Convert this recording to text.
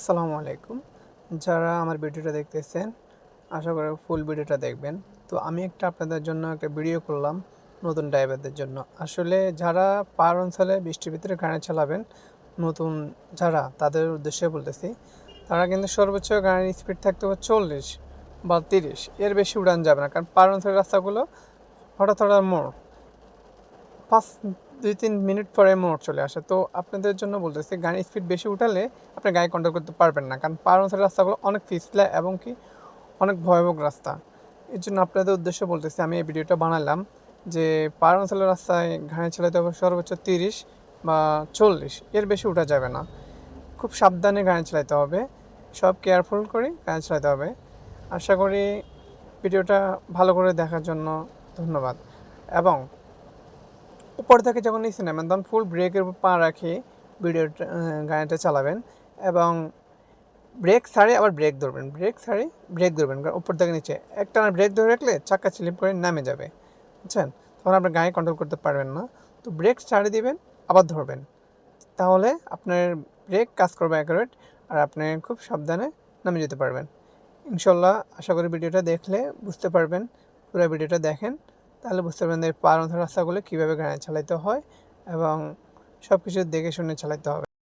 আসসালামু আলাইকুম। যারা আমার ভিডিওটা দেখতেছেন, আশা করি ফুল ভিডিওটা দেখবেন। তো আমি একটা আপনাদের জন্য একটা ভিডিও করলাম নতুন ড্রাইভারদের জন্য। আসলে যারা পাহাড় অঞ্চলে বৃষ্টির ভিতরে গাড়ি চালাবেন, নতুন যারা, তাদের উদ্দেশ্যে বলতেছি, তারা কিন্তু সর্বোচ্চ গাড়ির স্পিড থাকতে হবে চল্লিশ বা তিরিশ। এর বেশি উড়ান যাবে না, কারণ পাহাড় অঞ্চলের রাস্তাগুলো হঠাৎ হঠাৎ মোড়। পাঁচ, দুই, তিন মিনিট পরে মোড় চলে আসে। তো আপনাদের জন্য বলতেছি, গাড়ির স্পিড বেশি উঠালে আপনি গাড়ি কন্ট্রোল করতে পারবেন না। কারণ পার অঞ্চলের রাস্তাগুলো অনেক পিছলা এবং কি অনেক ভয়াবহ রাস্তা। এর জন্য আপনাদের উদ্দেশ্য বলতেছি, আমি এই ভিডিওটা বানালাম যে পার অঞ্চলের রাস্তায় গাড়ি চালাতে হবে সর্বোচ্চ তিরিশ বা চল্লিশ। এর বেশি উঠা যাবে না। খুব সাবধানে গাড়ি চালাতে হবে। সব কেয়ারফুল করে গাড়ি চালাতে হবে। আশা করি ভিডিওটা ভালো করে দেখার জন্য ধন্যবাদ। এবং উপর থেকে যখন নিচে নামেন তখন ফুল ব্রেকের উপর পা রাখে ভিডিওটা আহ, গাড়িটা চালাবেন এবং ব্রেক ছাড়ে আবার ব্রেক ধরবেন ব্রেক ছাড়ে ব্রেক ধরবেন কারণ উপর থেকে নিচে একটা ব্রেক ধরে রাখলে চাকা স্লিপ করে নামে যাবে বুঝছেন? তখন আপনার গাড়ি কন্ট্রোল করতে পারবেন না তো ব্রেক ছাড়ে দিবেন আবার ধরবেন। তাহলে আপনার ব্রেক কাজ করবে অ্যাকুরেট আর আপনি খুব সাবধানে নামে যেতে পারবেন। ইনশাল্লাহ আশা করি ভিডিওটা দেখলে বুঝতে পারবেন পুরো ভিডিওটা দেখেন। তাহলে বুঝতে পারবেন পারন্ত রাস্তাগুলো কীভাবে গাড়ি চালাতে হয় এবং সব কিছু দেখে শুনে চালাতে হবে।